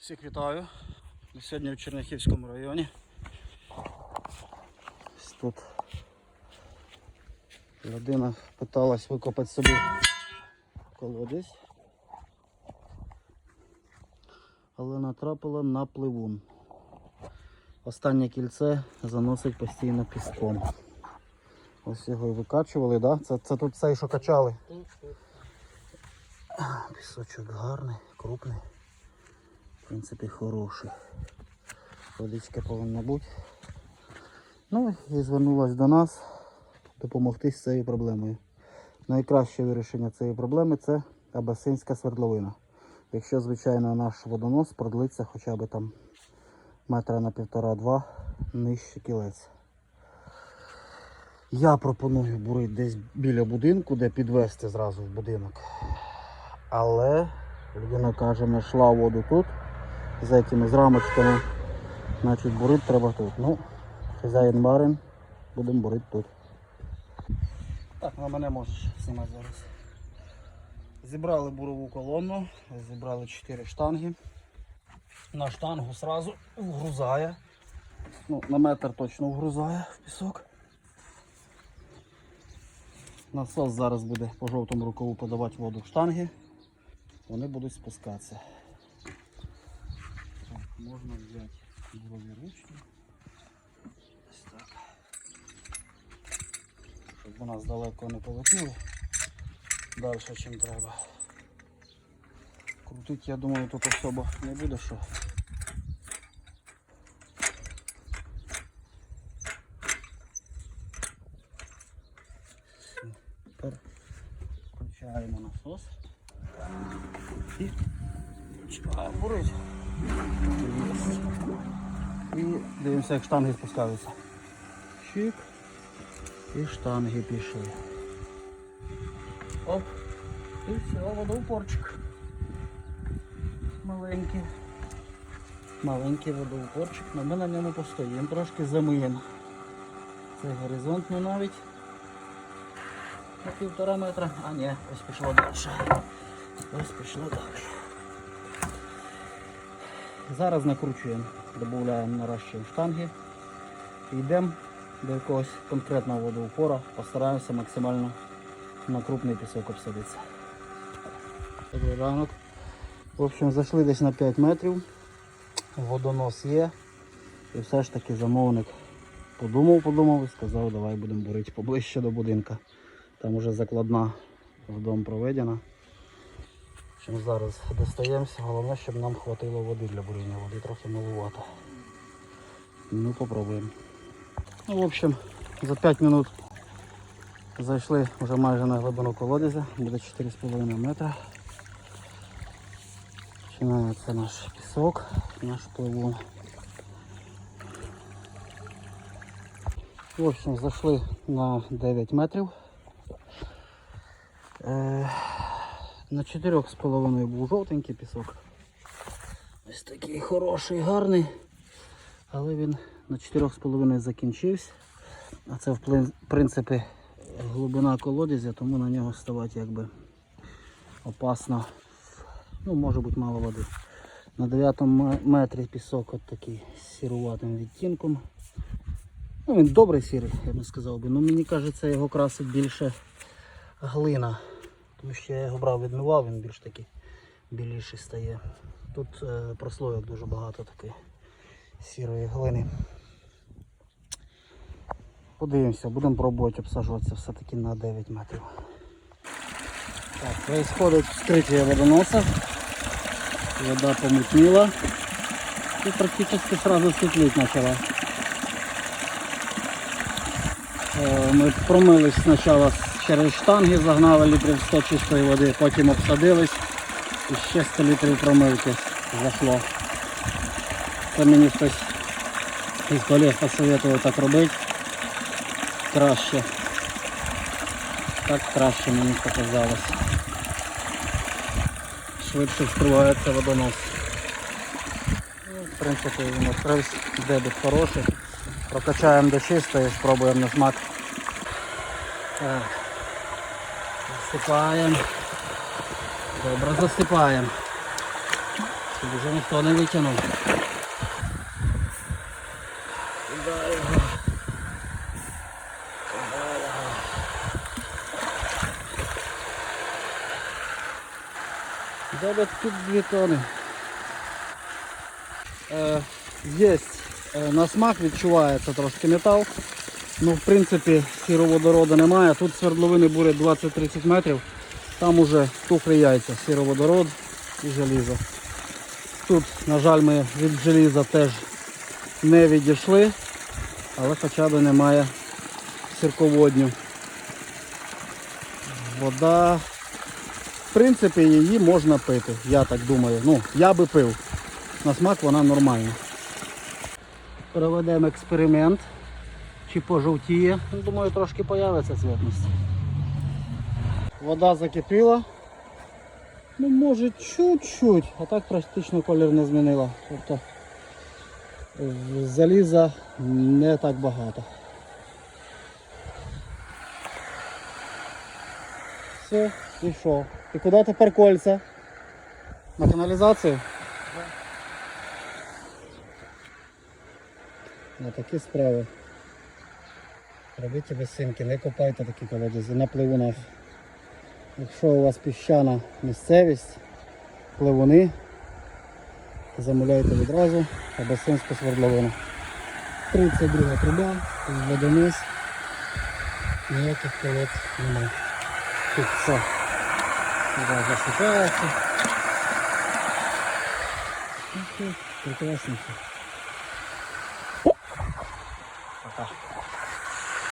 Всіх вітаю. Ми сьогодні в Черняхівському районі. Ось Тут людина питалась викопати собі колодязь, але натрапила на пливун. Останнє кільце заносить постійно піском. Ось його і викачували, да? Це, це тут цей, що качали. Пісочок гарний, крупний. Принципі, хороший. Водичка повинна бути. Ну і звернулась до нас допомогти з цією проблемою. Найкраще вирішення цієї проблеми це абасинська свердловина. Якщо, звичайно, наш водонос продлиться хоча б там метра на півтора-два нижче кілець. Я пропоную бурити десь біля будинку, де підвести зразу в будинок. Але людина каже, знайшла воду тут з цими з рамочками. Значить бурити треба тут. Ну, хазяїн барин, будемо бурити тут. Так, на мене можеш знімати зараз. Зібрали бурову колону, зібрали 4 штанги. На штангу одразу вгрузає. Ну, на метр точно вгрузає в пісок. Насос зараз буде по жовтому рукаву подавати воду в штанги. Вони будуть спускатися. Так, можна взяти бурові ручки. Ось так. Щоб у нас далеко не полетіли. Далі, чим треба. Крутити, я думаю, тут особо не буде що. Все. Тепер включаємо насос. І починаємо бурити. І дивимося, як штанги спускаються. Чик. І штанги пішли. Оп. І все, водоупорчик. Маленький. Маленький водоупорчик. Но ми на ньому постоїмо, трошки замиємо. Цей горизонт ну навіть на півтора метра. А ні, ось пішло далі. Ось пішло далі. Зараз накручуємо, додаємо, наращуємо штанги. І йдемо до якогось конкретного водоупора. Постараємося максимально на крупний пісок обсадитися. Добрий ранок. В общем, зайшли десь на 5 метрів. Водонос є. І все ж таки замовник подумав, подумав і сказав, давай будемо бурити поближче до будинка. Там уже закладна в дом проведена. Общем, зараз достаємося. Головне, щоб нам хватило води для буріння. Води трохи малувато. Ну, попробуємо. Ну, в общем, за 5 минут зайшли вже майже на глибину колодязя, буде 4,5 метра. Починається наш пісок, наш пливун. В общем, зайшли на 9 метрів. Е, на 4,5 був жовтенький пісок. Ось такий хороший, гарний. Але він на 4,5 закінчився. А це в принципі глибина колодязя, тому на нього ставати якби опасно. Ну, може бути мало води. На 9 метрі пісок от такий з сіруватим відтінком. Ну, він добрий сірий, я б не сказав би. Ну мені кажеться, його красить більше глина. Тому що я його брав, відмивав, він більш такий біліший стає. Тут е, прослойок дуже багато такої сірої глини. Подивимося, будемо пробувати обсаджуватися все-таки на 9 метрів. Так, происходит вскрытие водоноса. Вода помутнела. И практически сразу светлеть начала. Е, Ми промились спочатку через штанги, загнали літрів 100 чистої води, потім обсадились і ще 100 літрів промивки зайшло. Це мені хтось із колег посоветував так робити. Краще. Так краще мені показалось. Швидше вскривається водонос. Ну, В принципі він відкрився, дебіт хороший. Прокачаємо до чистої, спробуємо на смак. Так. Засипаємо. Добре засипаємо. Щоб вже ніхто не витягнув. Дали тут дві тони. Е, є е, на смак відчувається трошки метал. Ну, в принципі, сіроводороду немає. Тут свердловини буде 20-30 метрів. Там уже тухлі яйця, сіроводород і желізо. Тут, на жаль, ми від желіза теж не відійшли, але хоча б немає сірководню. Вода, в принципі, її можна пити, я так думаю. Ну, я би пив. На смак вона нормальна. Проведемо експеримент. Чи пожовтіє. Ну, Думаю, трошки появиться цвітність. Вода закипіла. Ну, може, чуть-чуть, а так практично колір не змінила. Тобто е, заліза не так багато. Все, пішов. І куди тепер кольця? На каналізацію? На такі справи. Робіть безсинки, не копайте такі колодязі на пливунах. Якщо у вас піщана місцевість, пливуни, замуляйте відразу а басейнську свердловину. 32 труба, водониз, ніяких колод немає. Тут все. Засипається. Прекрасно все.